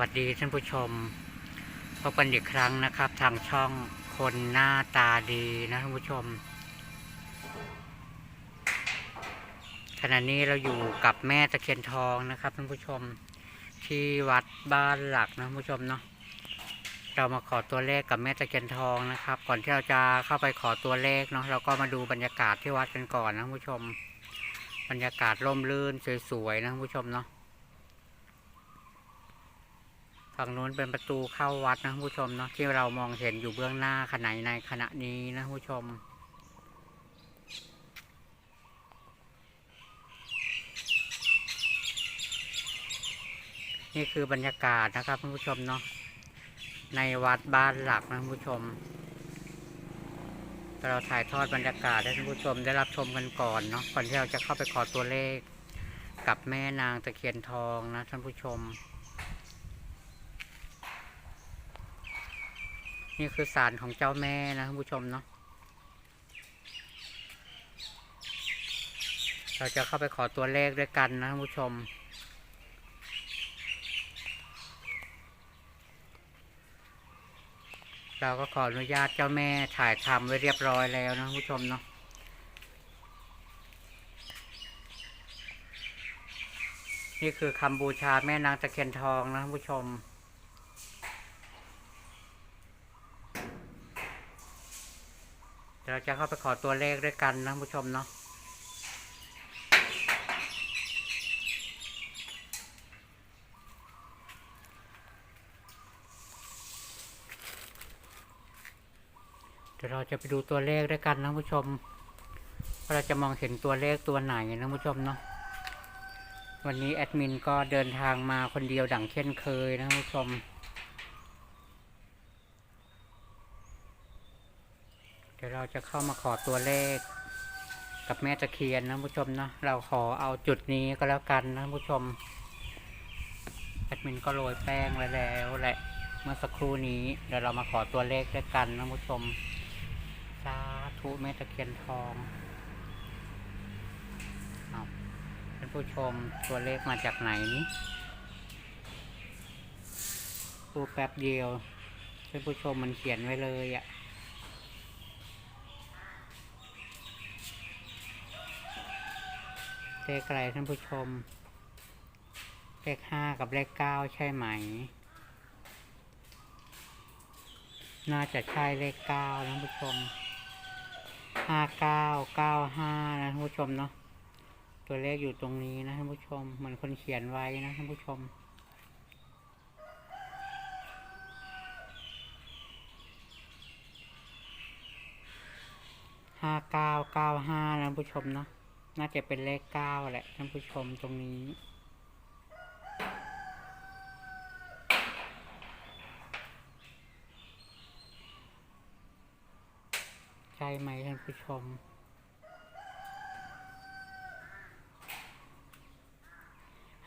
วัสดีท่านผู้ชมพบกันอีกครั้งนะครับ ทางช่องคนหน้าตาดีนะท่านผู้ชมขณะนี้เราอยู่กับแม่ตะเคียนทองนะครับท่านผู้ชมที่วัดบ้านหลักนะท่านผู้ชมเนาะเรามาขอตัวเลขกับแม่ตะเคียนทองนะครับ ก่อนที่เราจะเข้าไปขอตัวเลขเนาะเราก็มาดูบรรยากาศที่วัดกันก่อนนะท่านผู้ชม บรรยากาศร่มรื่นสวยๆนะท่านผู้ชมเนาะ ฝั่งนู้นเป็นประตูเข้าวัดนะคุณผู้ชมเนาะที่เรามองเห็นอยู่เบื้องหน้าขณะในขณะนี้นะผู้ชม นี่คือบรรยากาศนะครับผู้ชมเนาะในวัดบ้านหลักนะผู้ชม เราถ่ายทอดบรรยากาศให้ท่านผู้ชมได้รับชมกันก่อนเนาะก่อนที่เราจะเข้าไปขอตัวเลขกับแม่นางตะเคียนทองนะท่านผู้ชม นี่คือสารของเจ้าแม่นะท่านผู้ชมเนาะเราจะเข้าไปขอตัวเลขด้วยกันนะท่านผู้ชม เราก็ขออนุญาตเจ้าแม่ถ่ายทำไว้เรียบร้อยแล้วนะท่านผู้ชมเนาะนี่คือคำบูชาแม่นางตะเคียนทองนะท่านผู้ชม เราจะเข้าไปขอตัวเลขด้วยกันนะผู้ชมเนาะเดี๋ยวเราจะไปดูตัวเลขด้วยกันนะผู้ชมว่าเราจะมองเห็นตัวเลขตัวไหนนะผู้ชมเนาะวันนี้แอดมินก็เดินทางมาคนเดียวดังเช่นเคยนะผู้ชม เดี๋ยวเราจะเข้ามาขอตัวเลข กับแม่ตะเคียนนะผู้ชมนะเราขอเอาจุดนี้ก็แล้วกันนะผู้ชมแอดมินก็โรยแป้งไว้แล้วแหละเมื่อสักครู่นี้เดี๋ยวเรามาขอตัวเลขด้วยกันนะผู้ชมสาธุแม่ตะเคียนทองเอาท่านผู้ชมตัวเลขมาจากไหนนี่ดูแป๊บเดียวท่านผู้ชมมันเขียนไว้เลยอะ เลขอะไรท่านผู้ชม เลขห้ากับเลขเก้าใช่ไหม น่าจะใช่เลขเก้านะท่านผู้ชมห้าเก้าเก้าห้านะท่านผู้ชมเนาะตัวเลขอยู่ตรงนี้นะท่านผู้ชมเหมือนคนเขียนไว้นะท่านผู้ชมห้าเก้าเก้าห้านะท่านผู้ชมเนาะ น่าจะเป็นเลขเก้าแหละท่านผู้ชมตรงนี้ ใช่ไหมท่านผู้ชม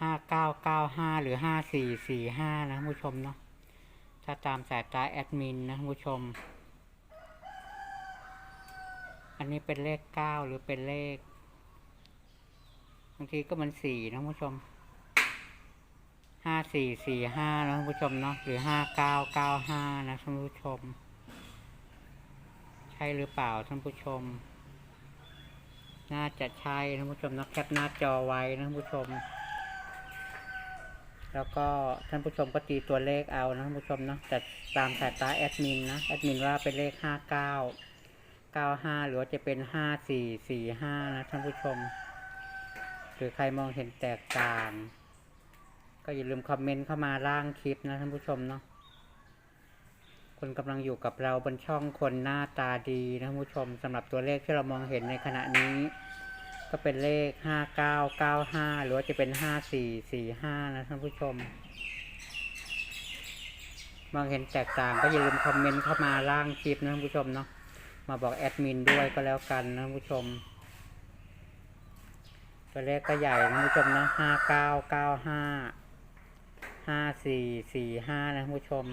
ห้าเก้าเก้าห้าหรือห้าสี่สี่ห้านะท่านผู้ชมเนาะถ้าตามสายตาแอดมินนะท่านผู้ชม อันนี้เป็นเลขเก้าหรือเป็นเลขางทีก็มันสี่นะท่านผู้ชมห้าสี่สี่ห้านะท่านผู้ชมเนาะหรือห้าเก้าเก้าห้านะท่านผู้ชม ใช่หรือเปล่าท่านผู้ชม น่าจะใช่ท่านผู้ชมนะแคปหน้าจอไว้นะท่านผู้ชม แล้วก็ท่านผู้ชมก็ตีตัวเลขเอานะท่านผู้ชมเนาะแต่ตามสายตาแอดมินนะแอดมินว่าเป็นเลขห้าเก้าเก้าห้าหรือว่าจะเป็นห้าสี่สี่ห้านะท่านผู้ชม หรือใครมองเห็นแตกต่าง ก็อย่าลืมคอมเมนต์เข้ามาล่างคลิปนะท่านผู้ชมเนาะคุณกำลังอยู่กับเราบนช่องคนหน้าตาดีนะท่านผู้ชมสำหรับตัวเลขที่เรามองเห็นในขณะนี้ ก็เป็นเลขห้าเก้าเก้าห้าหรือว่าจะเป็นห้าสี่สี่ห้านะท่านผู้ชม มองเห็นแตกต่างก็อย่าลืมคอมเมนต์เข้ามาล่างคลิปนะท่านผู้ชมเนาะมาบอกแอดมินด้วยก็แล้วกันนะท่านผู้ชม ตัวเลขก็ใหญ่นะผู้ชมนะห้าเก้าเก้าห้าห้าสี่สี่ห้านะผู้ชม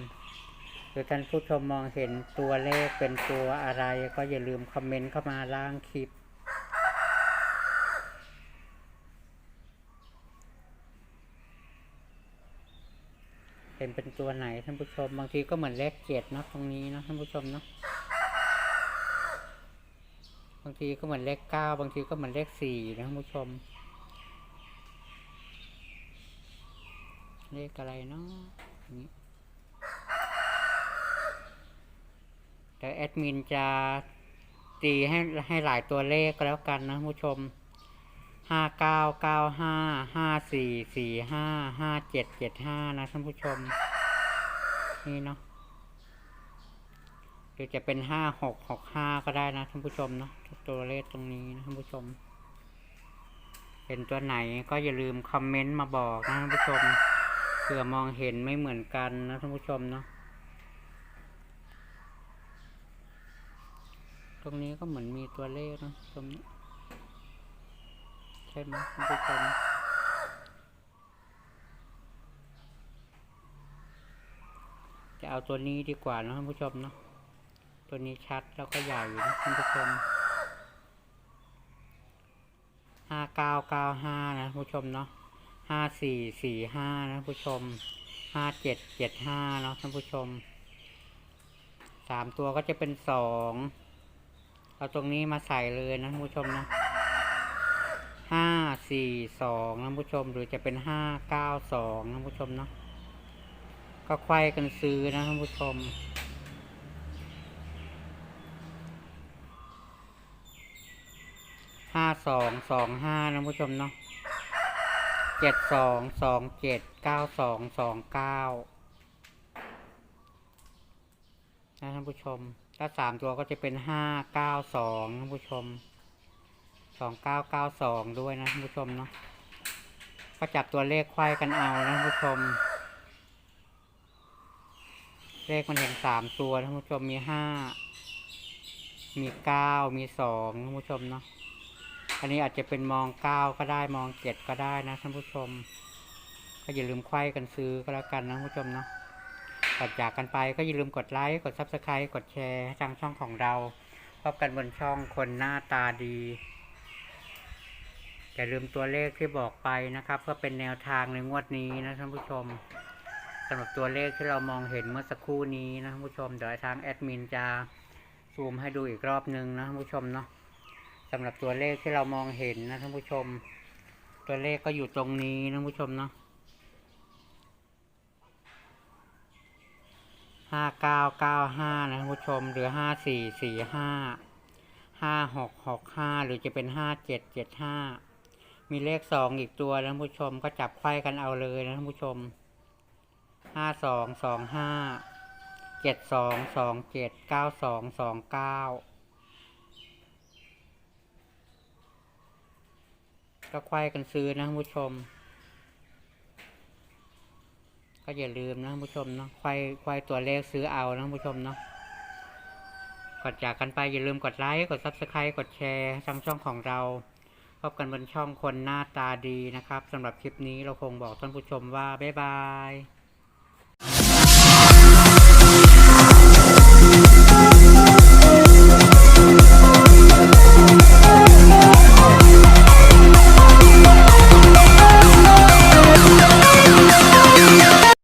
หรือท่านผู้ชมมองเห็นตัวเลขเป็นตัวอะไร ก็อย่าลืมคอมเมนต์เข้ามาล่างคลิป เห็นเป็นตัวไหนท่านผู้ชมบางทีก็เหมือนเลขเจ็ดเนาะตรงนี้เนาะท่านผู้ชมเนาะางทีก็เหมือนเลขเก้าบางทีก็เหมือนเลขสี่นะท่านผู้ชม เลขอะไรเนาะนี้แต่แอดมินจะตีให้ให้หลายตัวเลขแล้วกันนะท่านผู้ชม ห้าเก้าเก้าห้า ห้าสี่สี่ห้า ห้าเจ็ดเจ็ดห้านะท่านผู้ชม นี่เนาะ หรือจะเป็นห้าหกหกห้าก็ได้นะท่านผู้ชมเนาะตัวเลขตรงนี้นะท่านผู้ชม เห็นตัวไหนก็อย่าลืมคอมเมนต์มาบอกนะท่านผู้ชมเผื่อมองเห็นไม่เหมือนกันนะท่านผู้ชมเนาะตรงนี้ก็เหมือนมีตัวเลขนะตรงนี้ใช่ไหมท่านผู้ชมจะเอาตัวนี้ดีกว่านะท่านผู้ชมเนาะ ตัวนี้ชัดแล้วก็ใหญ่อยู่นะท่านผู้ชมห้าเก้าเก้าห้านะผู้ชมเนาะห้าสี่สี่ห้านะผู้ชมห้าเจ็ดเจ็ดห้าเนาะท่านผู้ชมสามตัวก็จะเป็นสองเอาตรงนี้มาใส่เลยนะท่านผู้ชมนะห้าสี่สองท่านผู้ชม หรือจะเป็นห้าเก้าสองท่านผู้ชมเนาะก็ไขว้กันซื้อนะท่านผู้ชม ห้าสองสองห้าท่านผู้ชมเนาะเจ็ดสองสองเจ็ดเก้าสองสองเก้านะท่านผู้ชม ถ้าสามตัวก็จะเป็นห้าเก้าสองท่านผู้ชมสองเก้าเก้าสองด้วยนะท่านผู้ชมเนาะก็จับตัวเลขควายกันเอานะท่านผู้ชม เลขมันเห็นสามตัวท่านผู้ชมมีห้ามีเก้ามีสองท่านผู้ชมเนาะ อันนี้อาจจะเป็นมองเก้าก็ได้มองเจ็ดก็ได้นะท่านผู้ชม ก็อย่าลืมไขว้กันซื้อก็แล้วกันนะท่านผู้ชมเนาะก่อนจากกันไปก็อย่าลืมกดไลค์กดซับสไครต์กดแชร์ให้ทางช่องของเราพบกันบนช่องคนหน้าตาดีอย่าลืมตัวเลขที่บอกไปนะครับเพื่อเป็นแนวทางในงวดนี้นะท่านผู้ชมสำหรับตัวเลขที่เรามองเห็นเมื่อสักครู่นี้นะท่านผู้ชมเดี๋ยวทางแอดมินจะซูมให้ดูอีกรอบนึงนะท่านผู้ชมเนาะ สำหรับตัวเลขที่เรามองเห็นนะท่านผู้ชม ตัวเลขก็อยู่ตรงนี้นะท่านผู้ชมเนาะห้าเก้าเก้าห้านะท่านผู้ชม หรือห้าสี่สี่ห้าห้าหกหกห้าหรือจะเป็นห้าเจ็ดเจ็ดห้ามีเลขสองอีกตัวนะท่านผู้ชมก็จับไขว้กันเอาเลยนะท่านผู้ชมห้าสองสองห้าเจ็ดสองสองเจ็ดเก้าสองสองเก้า ก็ไขว้กันซื้อนะผู้ชม ก็อย่าลืมนะผู้ชมเนาะไขว้ไขว้ตัวเลขซื้อเอานะผู้ชมเนาะก่อนจากกันไปอย่าลืมกดไลค์กดซับสไครต์กดแชร์ทางช่องของเราพบกันบนช่องคนหน้าตาดีนะครับสำหรับคลิปนี้เราคงบอกท่านผู้ชมว่า บ๊ายบาย